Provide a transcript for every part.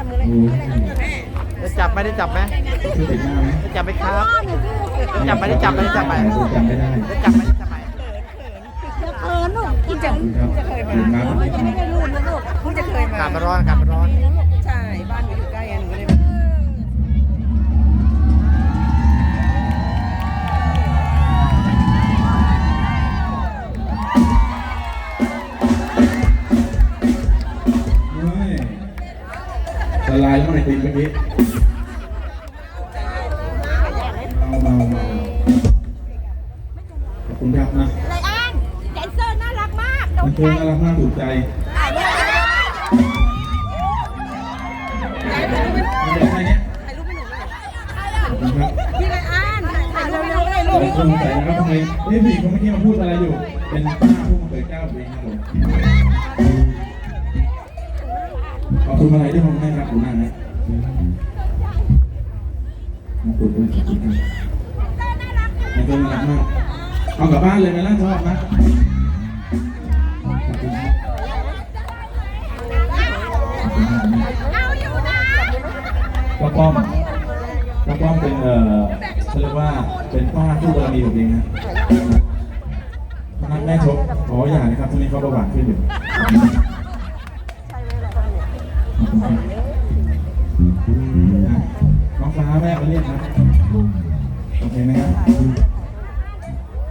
ได้จับไหมได้จับไหมชื่อติดหน้าไหมได้จับไหมครับได้จับไหมได้จับไหมได้จับไหมผมจำไม่ได้ได้จับไหมได้จับไหมเออลูกกินจังขอบคุณครับขอบคุณครับไม่ได้ลูกนะลูกเพิ่งจะเคยมากาศมันร้อนอากาศมันร้อน สไลด์แล้วไม่ติดเมื่อกี้เมาเมาเมาขอบคุณครับนะไรอันแดนเซอร์น่ารักมากโดมันนใจคือน่ารักมากถูกใจอะเดี๋ยวมันจะใครเนี้ยถ่ายรูปให้หนูหน่อยขอบคุณครับพี่ไรอันถ่ายรูปให้หนูได้หลูกลายคนสงสัยนะครับทำไมเฮ้ยผู้หญิงคนเมื่อกี้มาพูดอะไรอยู่ เป็นป้าผู้มาเผยเจ้าเองครับผมขอบ คุณอะไรที่ผมให้ครับคุณนั่นนะขอบคุณด้วยขอบคุณครับมันก็น่ากมากเอากลับบ้านเลยไหมล่ะชอบนะป้าป้อมป้าป้อมเป็นเอ่อเขาเรียกว่าเป็นป้าผู้บารมีผมเองนะพนักแม่ชกขออย่างนะครับช่วงนี้เขาประวัติขึ้นอยู่ น้องฟ้าแม่มาเรียกครับโอเคไหมครับ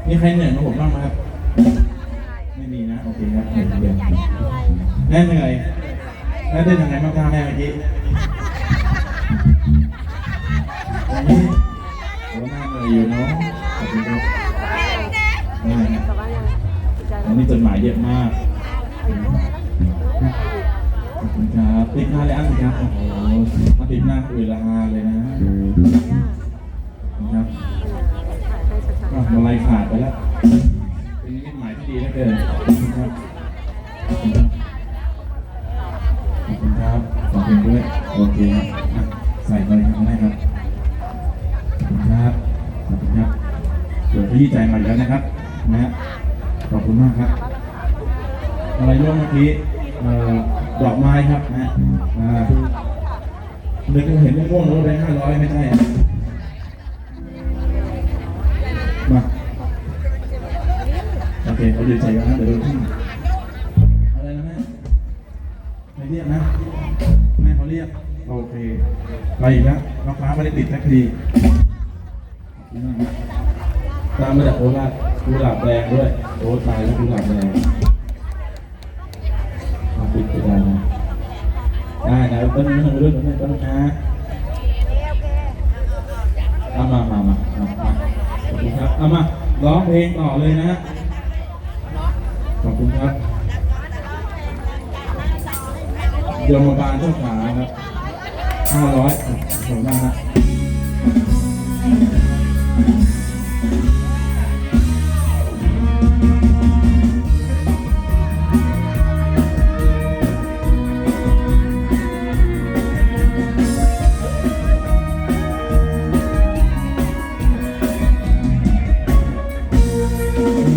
มีใครเหนื่อยมาผมบ้างไหมครับไม่มีนะโอเคครับเดี๋ยวเดี๋ยวแม่เหนื่อยแม่เต้นยังไงบ้างคะแม่เมื่อกี้อันนี้โอ้หน้าเหนื่อยอยู่เนาะขอบคุณครับได้ครับวันนี้จดหมายเยอะมากขอบ คุณครับติดหน้าเลยอันสิครับโอ้โหมาติดหน้าคุยละฮาเลยนะขอบครับอะมาลายขาดไปแล้ว เป็นนิมิตหมายที่ดีเหลือเกินขอบคุณครับขอบคุณครับขอบคุณครับขอบคุณด้วยโอเคครับอะใส่ไปครับได้ครับขอบคุณครับขอบคุณครับเดี๋ยวพี่ใจใหม่แล้วนะครับ นะฮะขอบคุณมากครับ อะไรร่วงเมื่อกี้เอ่อ ดอกไม้ครับนะฮะอ่าเด็กเห็นม่วงๆแล้วได้ห้าร้อยไม่ใช่มาโอเคเขาดีใจกันนะเดี๋ยวดูที่อะไรนะแม่ไม่เรียกนะแม่เขาเรียกโอเคไปอีกแล้วน้องฟ้าไม่ได้ติดแท็กทีตามมาจากโคราชกุหลาบแดงด้วยโอ้ตายแล้วกุหลาบแดง ได้นะต้นนี้ต้องเรื่องต้นนี้ต้นนะเอามามามามามาขอบคุณครับเอามาร้องเพลงต่อเลยนะขอบคุณครับโยมบาลเจ้าขาครับห้าร้อยขอบคุณมากครับ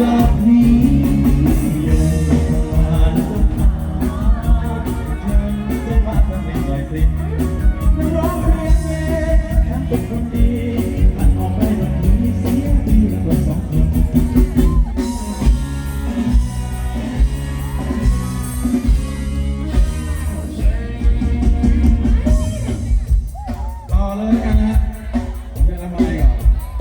ลอบนี้ยังมาแล้วก็มาเธอจมาทำให้ใจเปด